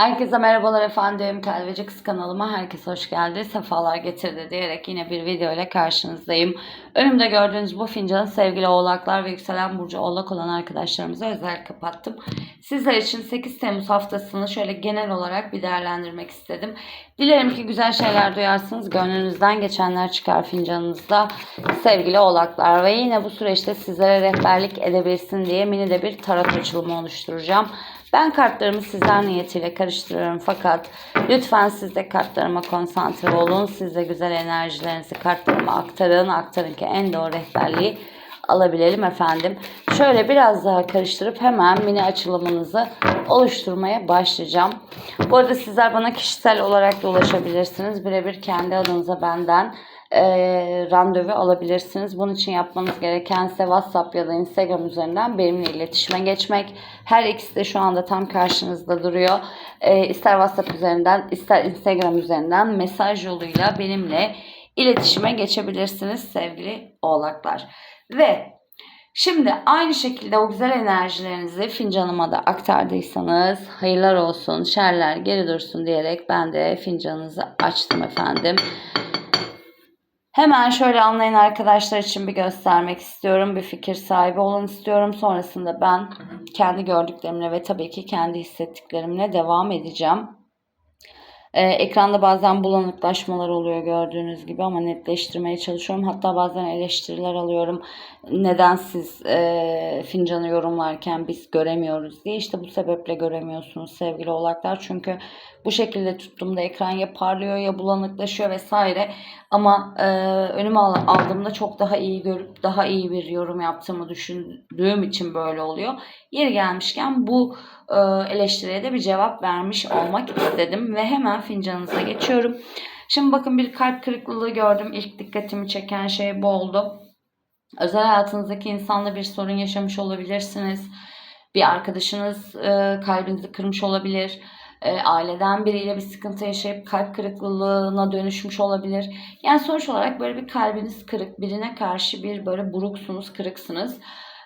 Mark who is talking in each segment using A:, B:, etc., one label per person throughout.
A: Herkese merhabalar efendim. Kalbeci Kız kanalıma herkes hoş geldi. Sefalar getirdi diyerek yine bir video ile karşınızdayım. Önümde gördüğünüz bu fincanı sevgili oğlaklar ve yükselen burcu oğlak olan arkadaşlarımıza özel kapattım. Sizler için 8 Temmuz haftasını şöyle genel olarak bir değerlendirmek istedim. Dilerim ki güzel şeyler duyarsınız. Gönlünüzden geçenler çıkar fincanınızda sevgili oğlaklar. Ve yine bu süreçte sizlere rehberlik edebilsin diye mini de bir tarot açılımı oluşturacağım. Ben kartlarımı sizler niyetiyle karıştırıyorum fakat lütfen siz de kartlarıma konsantre olun. Siz de güzel enerjilerinizi kartlarıma aktarın. Aktarın ki en doğru rehberliği alabilelim efendim. Şöyle biraz daha karıştırıp hemen mini açılımınızı oluşturmaya başlayacağım. Bu arada sizler bana kişisel olarak da ulaşabilirsiniz. Birebir kendi adınıza benden e, randevu alabilirsiniz. Bunun için yapmanız gereken ise WhatsApp ya da Instagram üzerinden benimle iletişime geçmek. Her ikisi de şu anda tam karşınızda duruyor. E, ister WhatsApp üzerinden ister Instagram üzerinden mesaj yoluyla benimle iletişime geçebilirsiniz sevgili oğlaklar. Ve Şimdi aynı şekilde o güzel enerjilerinizi fincanıma da aktardıysanız hayırlar olsun, şerler geri dursun diyerek ben de fincanınızı açtım efendim. Hemen şöyle anlayın arkadaşlar için bir göstermek istiyorum. Bir fikir sahibi olun istiyorum. Sonrasında ben kendi gördüklerimle ve tabii ki kendi hissettiklerimle devam edeceğim. Ee, ekranda bazen bulanıklaşmalar oluyor gördüğünüz gibi ama netleştirmeye çalışıyorum. Hatta bazen eleştiriler alıyorum. Neden siz e, fincanı yorumlarken biz göremiyoruz diye. İşte bu sebeple göremiyorsunuz sevgili oğlaklar. Çünkü bu şekilde tuttuğumda ekran ya parlıyor ya bulanıklaşıyor vesaire. Ama e, önüme al- aldığımda çok daha iyi görüp daha iyi bir yorum yaptığımı düşündüğüm için böyle oluyor. Yeri gelmişken bu e, eleştiriye de bir cevap vermiş olmak istedim ve hemen fincanınıza geçiyorum. Şimdi bakın bir kalp kırıklığı gördüm. İlk dikkatimi çeken şey bu oldu. Özel hayatınızdaki insanla bir sorun yaşamış olabilirsiniz. Bir arkadaşınız e, kalbinizi kırmış olabilir. E, aileden biriyle bir sıkıntı yaşayıp kalp kırıklığına dönüşmüş olabilir. Yani sonuç olarak böyle bir kalbiniz kırık, birine karşı bir böyle buruksunuz, kırıksınız.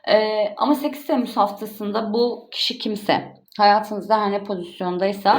A: E, ama 8 Temmuz haftasında bu kişi kimse, hayatınızda her ne pozisyondaysa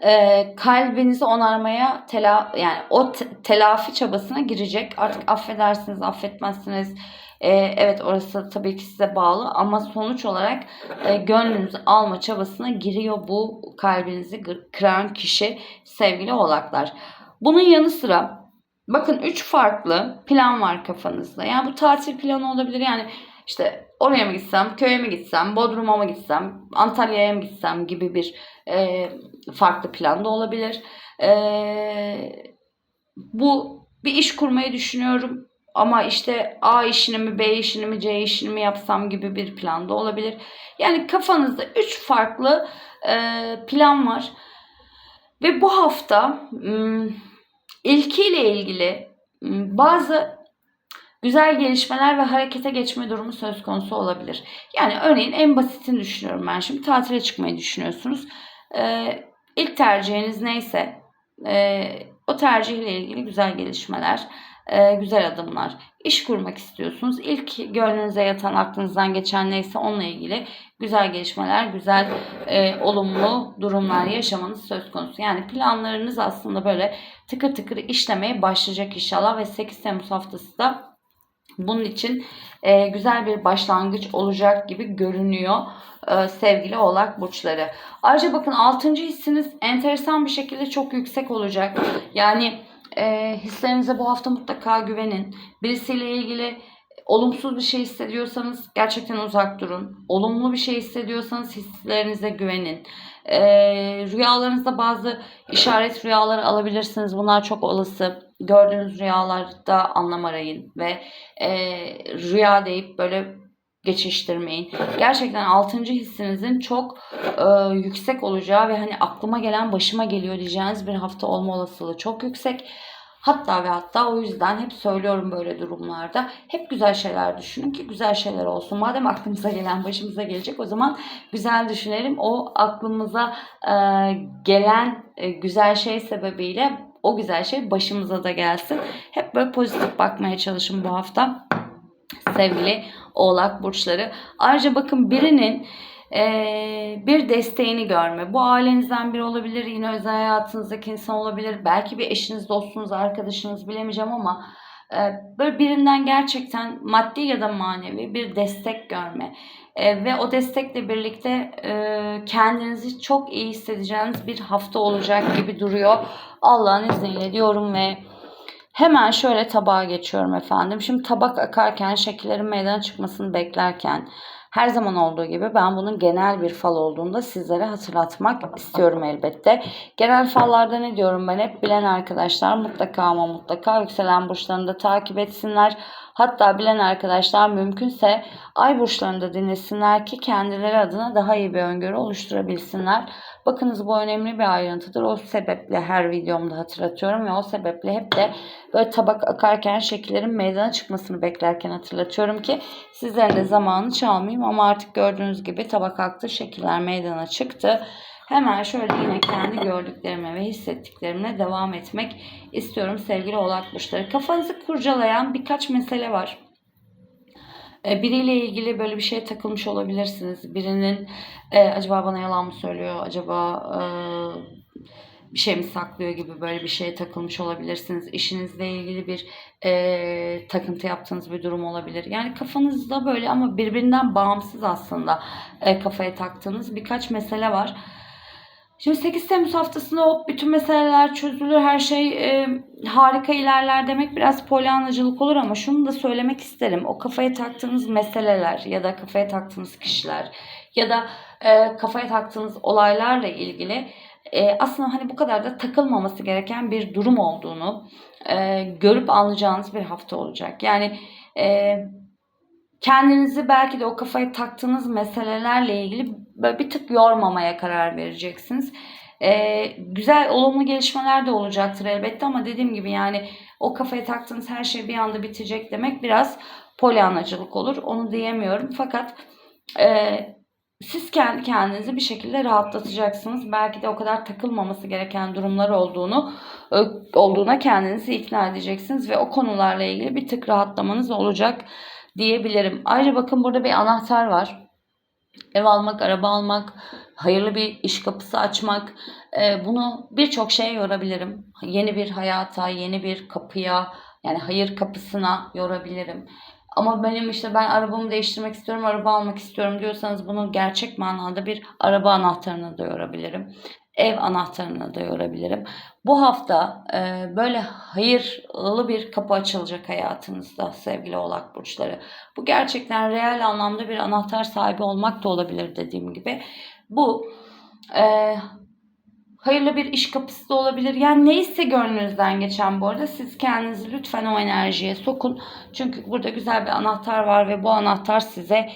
A: e, kalbinizi onarmaya tela yani o te- telafi çabasına girecek. Artık affedersiniz, affetmezsiniz. E, evet orası tabii ki size bağlı ama sonuç olarak e, gönlünüzü alma çabasına giriyor bu kalbinizi kıran kişi sevgili oğlaklar. Bunun yanı sıra bakın 3 farklı plan var kafanızda. Yani bu tatil planı olabilir. Yani işte oraya mı gitsem, köye mi gitsem, Bodrum'a mı gitsem, Antalya'ya mı gitsem gibi bir e, farklı plan da olabilir. E, bu bir iş kurmayı düşünüyorum ama işte A işini mi, B işini mi, C işini mi yapsam gibi bir plan da olabilir. Yani kafanızda üç farklı e, plan var. Ve bu hafta ilkiyle ilgili bazı güzel gelişmeler ve harekete geçme durumu söz konusu olabilir. Yani örneğin en basitini düşünüyorum ben şimdi. Tatile çıkmayı düşünüyorsunuz. Ee, ilk tercihiniz neyse e, o tercihle ilgili güzel gelişmeler, e, güzel adımlar. İş kurmak istiyorsunuz. İlk gönlünüze yatan, aklınızdan geçen neyse onunla ilgili güzel gelişmeler, güzel e, olumlu durumlar yaşamanız söz konusu. Yani planlarınız aslında böyle tıkır tıkır işlemeye başlayacak inşallah ve 8 Temmuz haftası da bunun için e, güzel bir başlangıç olacak gibi görünüyor e, sevgili oğlak burçları. Ayrıca bakın 6. hissiniz enteresan bir şekilde çok yüksek olacak. Yani e, hislerinize bu hafta mutlaka güvenin. Birisiyle ilgili olumsuz bir şey hissediyorsanız gerçekten uzak durun. Olumlu bir şey hissediyorsanız hislerinize güvenin. E, rüyalarınızda bazı işaret rüyaları alabilirsiniz. Bunlar çok olası. Gördüğünüz rüyalarda anlam arayın ve e, rüya deyip böyle geçiştirmeyin. Gerçekten 6. hissinizin çok e, yüksek olacağı ve hani aklıma gelen başıma geliyor diyeceğiniz bir hafta olma olasılığı çok yüksek. Hatta ve hatta o yüzden hep söylüyorum böyle durumlarda. Hep güzel şeyler düşünün ki güzel şeyler olsun. Madem aklımıza gelen başımıza gelecek o zaman güzel düşünelim. O aklımıza e, gelen e, güzel şey sebebiyle o güzel şey başımıza da gelsin. Hep böyle pozitif bakmaya çalışın bu hafta sevgili oğlak burçları. Ayrıca bakın birinin Ee, bir desteğini görme. Bu ailenizden biri olabilir, yine özel hayatınızdaki insan olabilir. Belki bir eşiniz, dostunuz, arkadaşınız bilemeyeceğim ama e, böyle birinden gerçekten maddi ya da manevi bir destek görme. E, ve o destekle birlikte e, kendinizi çok iyi hissedeceğiniz bir hafta olacak gibi duruyor. Allah'ın izniyle diyorum ve hemen şöyle tabağa geçiyorum efendim. Şimdi tabak akarken şekillerin meydana çıkmasını beklerken her zaman olduğu gibi ben bunun genel bir fal olduğunu da sizlere hatırlatmak istiyorum elbette. Genel fallarda ne diyorum ben hep bilen arkadaşlar mutlaka ama mutlaka yükselen burçlarını da takip etsinler. Hatta bilen arkadaşlar mümkünse ay burçlarını da dinlesinler ki kendileri adına daha iyi bir öngörü oluşturabilsinler. Bakınız bu önemli bir ayrıntıdır. O sebeple her videomda hatırlatıyorum ve o sebeple hep de böyle tabak akarken şekillerin meydana çıkmasını beklerken hatırlatıyorum ki sizlerin de zamanı çalmayayım ama artık gördüğünüz gibi tabak aktı, şekiller meydana çıktı. Hemen şöyle yine kendi gördüklerime ve hissettiklerimle devam etmek istiyorum sevgili oğlak burçları. Kafanızı kurcalayan birkaç mesele var. E, Biriyle ilgili böyle bir şeye takılmış olabilirsiniz. Birinin e, acaba bana yalan mı söylüyor, acaba e, bir şey mi saklıyor gibi böyle bir şeye takılmış olabilirsiniz. İşinizle ilgili bir e, takıntı yaptığınız bir durum olabilir. Yani kafanızda böyle ama birbirinden bağımsız aslında e, kafaya taktığınız birkaç mesele var. Şimdi 8 Temmuz haftasında hop bütün meseleler çözülür, her şey e, harika ilerler demek biraz polyanacılık olur ama şunu da söylemek isterim. O kafaya taktığınız meseleler ya da kafaya taktığınız kişiler ya da e, kafaya taktığınız olaylarla ilgili e, aslında hani bu kadar da takılmaması gereken bir durum olduğunu e, görüp anlayacağınız bir hafta olacak. Yani e, kendinizi belki de o kafaya taktığınız meselelerle ilgili böyle bir tık yormamaya karar vereceksiniz. Ee, güzel olumlu gelişmeler de olacaktır elbette ama dediğim gibi yani o kafaya taktığınız her şey bir anda bitecek demek biraz polyanacılık olur. Onu diyemiyorum. Fakat e, siz kendi kendinizi bir şekilde rahatlatacaksınız. Belki de o kadar takılmaması gereken durumlar olduğunu e, olduğuna kendinizi ikna edeceksiniz ve o konularla ilgili bir tık rahatlamanız olacak diyebilirim. Ayrıca bakın burada bir anahtar var. Ev almak, araba almak, hayırlı bir iş kapısı açmak. E, bunu birçok şeye yorabilirim. Yeni bir hayata, yeni bir kapıya, yani hayır kapısına yorabilirim. Ama benim işte ben arabamı değiştirmek istiyorum, araba almak istiyorum diyorsanız bunu gerçek manada bir araba anahtarına da yorabilirim. Ev anahtarına da yorabilirim. Bu hafta e, böyle hayırlı bir kapı açılacak hayatınızda sevgili oğlak burçları. Bu gerçekten reel anlamda bir anahtar sahibi olmak da olabilir dediğim gibi. Bu e, hayırlı bir iş kapısı da olabilir. Yani neyse gönlünüzden geçen bu arada siz kendinizi lütfen o enerjiye sokun. Çünkü burada güzel bir anahtar var ve bu anahtar size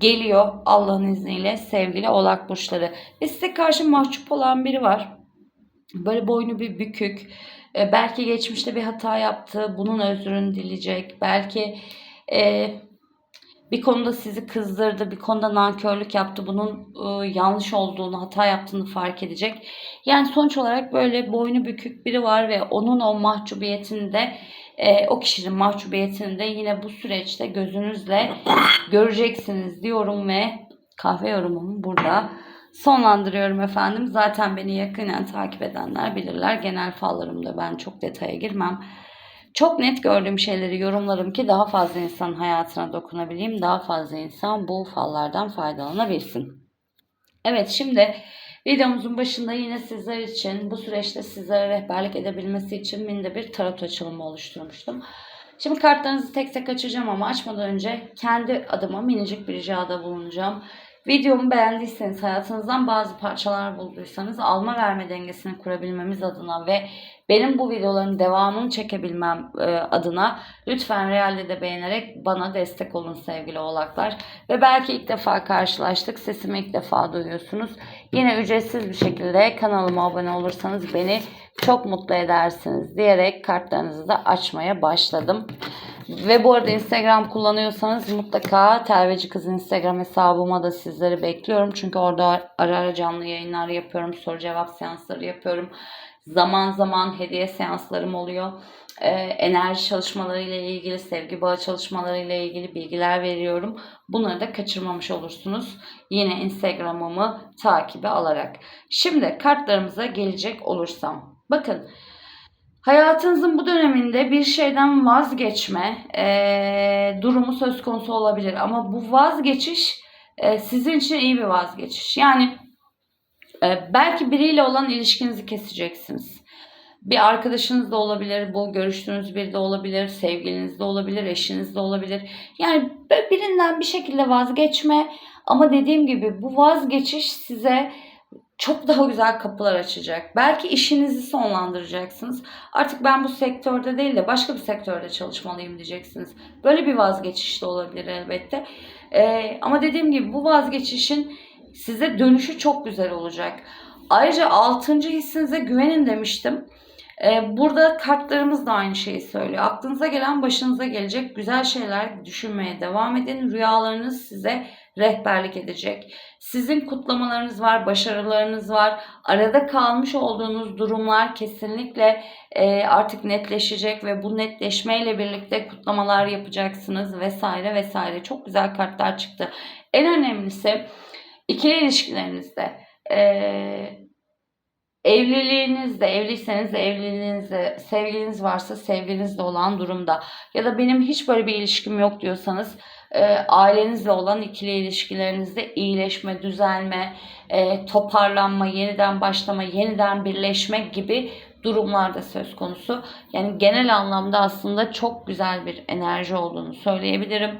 A: geliyor Allah'ın izniyle sevgili oğlak burçları. Ve size karşı mahcup olan biri var. Böyle boynu bir bükük. E, belki geçmişte bir hata yaptı. Bunun özrünü dileyecek. Belki e, bir konuda sizi kızdırdı, bir konuda nankörlük yaptı, bunun e, yanlış olduğunu, hata yaptığını fark edecek. Yani sonuç olarak böyle boynu bükük biri var ve onun o mahcubiyetini de e, o kişinin mahcubiyetini de yine bu süreçte gözünüzle göreceksiniz diyorum ve kahve yorumumu burada sonlandırıyorum efendim. Zaten beni yakinen takip edenler bilirler. Genel fallarımda ben çok detaya girmem. Çok net gördüğüm şeyleri yorumlarım ki daha fazla insanın hayatına dokunabileyim. Daha fazla insan bu fallardan faydalanabilsin. Evet şimdi videomuzun başında yine sizler için bu süreçte sizlere rehberlik edebilmesi için minde bir tarot açılımı oluşturmuştum. Şimdi kartlarınızı tek tek açacağım ama açmadan önce kendi adıma minicik bir ricada bulunacağım. Videomu beğendiyseniz, hayatınızdan bazı parçalar bulduysanız alma verme dengesini kurabilmemiz adına ve benim bu videoların devamını çekebilmem e, adına lütfen realde de beğenerek bana destek olun sevgili oğlaklar. Ve belki ilk defa karşılaştık, sesimi ilk defa duyuyorsunuz. Yine ücretsiz bir şekilde kanalıma abone olursanız beni çok mutlu edersiniz diyerek kartlarınızı da açmaya başladım. Ve bu arada Instagram kullanıyorsanız mutlaka Telveci Kız Instagram hesabıma da sizleri bekliyorum. Çünkü orada ara ara canlı yayınlar yapıyorum. Soru cevap seansları yapıyorum. Zaman zaman hediye seanslarım oluyor. Ee, enerji çalışmaları ile ilgili, sevgi bağı çalışmaları ile ilgili bilgiler veriyorum. Bunları da kaçırmamış olursunuz. Yine Instagram'ımı takibe alarak. Şimdi kartlarımıza gelecek olursam. Bakın Hayatınızın bu döneminde bir şeyden vazgeçme eee, durumu söz konusu olabilir. Ama bu vazgeçiş eee, sizin için iyi bir vazgeçiş. Yani eee, belki biriyle olan ilişkinizi keseceksiniz. Bir arkadaşınız da olabilir, bu görüştüğünüz biri de olabilir, sevgiliniz de olabilir, eşiniz de olabilir. Yani birinden bir şekilde vazgeçme ama dediğim gibi bu vazgeçiş size çok daha güzel kapılar açacak. Belki işinizi sonlandıracaksınız. Artık ben bu sektörde değil de başka bir sektörde çalışmalıyım diyeceksiniz. Böyle bir vazgeçiş de olabilir elbette. Ee, ama dediğim gibi bu vazgeçişin size dönüşü çok güzel olacak. Ayrıca altıncı hissinize güvenin demiştim. Ee, burada kartlarımız da aynı şeyi söylüyor. Aklınıza gelen başınıza gelecek güzel şeyler düşünmeye devam edin. Rüyalarınız size rehberlik edecek. Sizin kutlamalarınız var, başarılarınız var. Arada kalmış olduğunuz durumlar kesinlikle e, artık netleşecek ve bu netleşmeyle birlikte kutlamalar yapacaksınız vesaire vesaire. Çok güzel kartlar çıktı. En önemlisi ikili ilişkilerinizde e, Evliliğinizde, evliyseniz de evliliğinizde, sevgiliniz varsa sevgilinizle olan durumda ya da benim hiç böyle bir ilişkim yok diyorsanız e, ailenizle olan ikili ilişkilerinizde iyileşme, düzelme, e, toparlanma, yeniden başlama, yeniden birleşme gibi durumlar da söz konusu. Yani genel anlamda aslında çok güzel bir enerji olduğunu söyleyebilirim.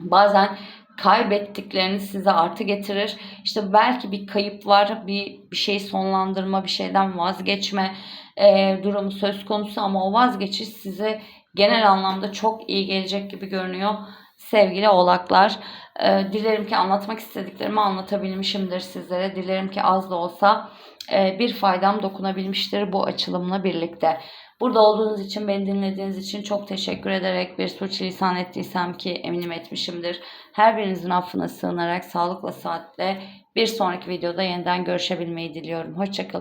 A: Bazen kaybettikleriniz size artı getirir. İşte belki bir kayıp var, bir, bir şey sonlandırma, bir şeyden vazgeçme e, durumu söz konusu ama o vazgeçiş size genel anlamda çok iyi gelecek gibi görünüyor sevgili oğlaklar. E, dilerim ki anlatmak istediklerimi anlatabilmişimdir sizlere. Dilerim ki az da olsa e, bir faydam dokunabilmiştir bu açılımla birlikte. Burada olduğunuz için, beni dinlediğiniz için çok teşekkür ederek bir suçlisan ettiysem ki eminim etmişimdir. Her birinizin affına sığınarak sağlıkla saatle bir sonraki videoda yeniden görüşebilmeyi diliyorum. Hoşçakalın.